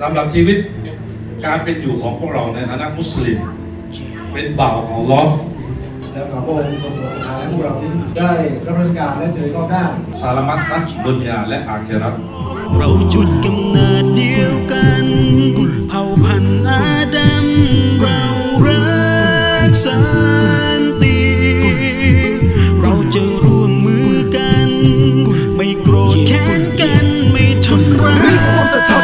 สำหรับชีวิตการเป็นอยู่ของพวกเราในฐานะมุสลิม เป็นบ่าวของอัลลอฮ์แล้วขอพระองค์ทรงโปรดทานให้พวกเราได้รับราชการและเจริญก้าวหน้าสารมัดทั้งดุนยาและอาเครัตเราจุดกำเนิดเดียวกันเผ่าพันธุ์อาดัมเรารักสันติเราจะร่วมมือกัน ไม่โกรธแค้นกันไม่ทำร้าเ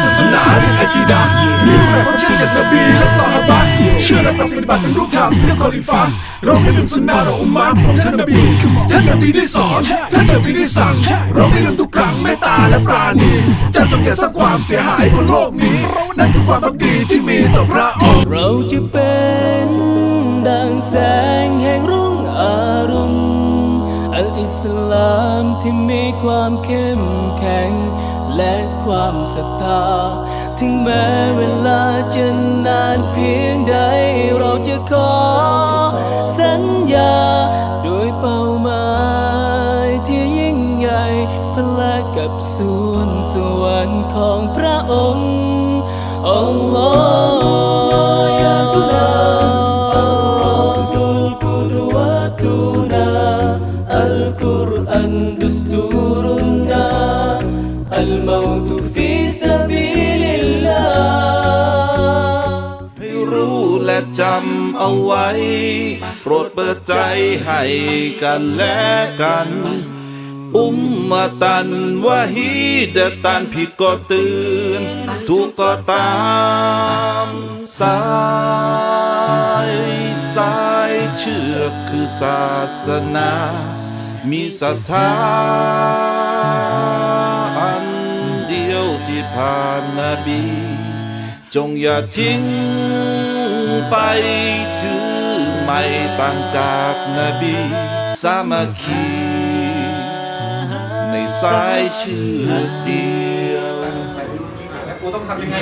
รื่องของความศรัทธาศาสนาเรื่องอะกีดะห์เรื่องรความเชื่อจากนบีและซอฮาบะห์เชื่อและปฏิบัติรูปธรรมเรื่องคอลิฟะห์เราไม่ลืมสุนนะเราอุมมะของท่านนบีท่านนบีได้สอน ท่านนบีได้สั่ง เราไม่ลืมทุกครั้งเมตตาและปราณีจะจงอย่าสร้างความเสียหายบนโลกนี้นั่นคือความพักดีที่มีต่อพระองค์เราจะเป็นดังแสงแห่งรุ่งอรุณอัลอิสลามที่มีความเข้มแข็ง ความศรัทธา ถึงแม้เวลาจะนานเพียงใดเราจะขอสัญญา โดยเป้าหมายที่ยิ่งใหญ่พละกับส่วนสวรรค์ของพระองค์อัลลอฮ์ยา ตุลาอัลรอซุลกุดวะตุนาอัลกุรอันดุสตูรุนาอัลมาตุฟีซาบิลิลลาให้รู้และจำเอาไว้ โปรดเปิดใจให้กันและกัน อุมมาตันวะฮีดะตันผิดก็ตือนถูกก็ตามสายสายเชือกคือศาสนา มีศรัทธา ผ่านนบี จงอย่าทิ้งไปถือไม่ต่างจากนบี สามัคคี ในสายเชือกเดียวกูต้องทำยังไง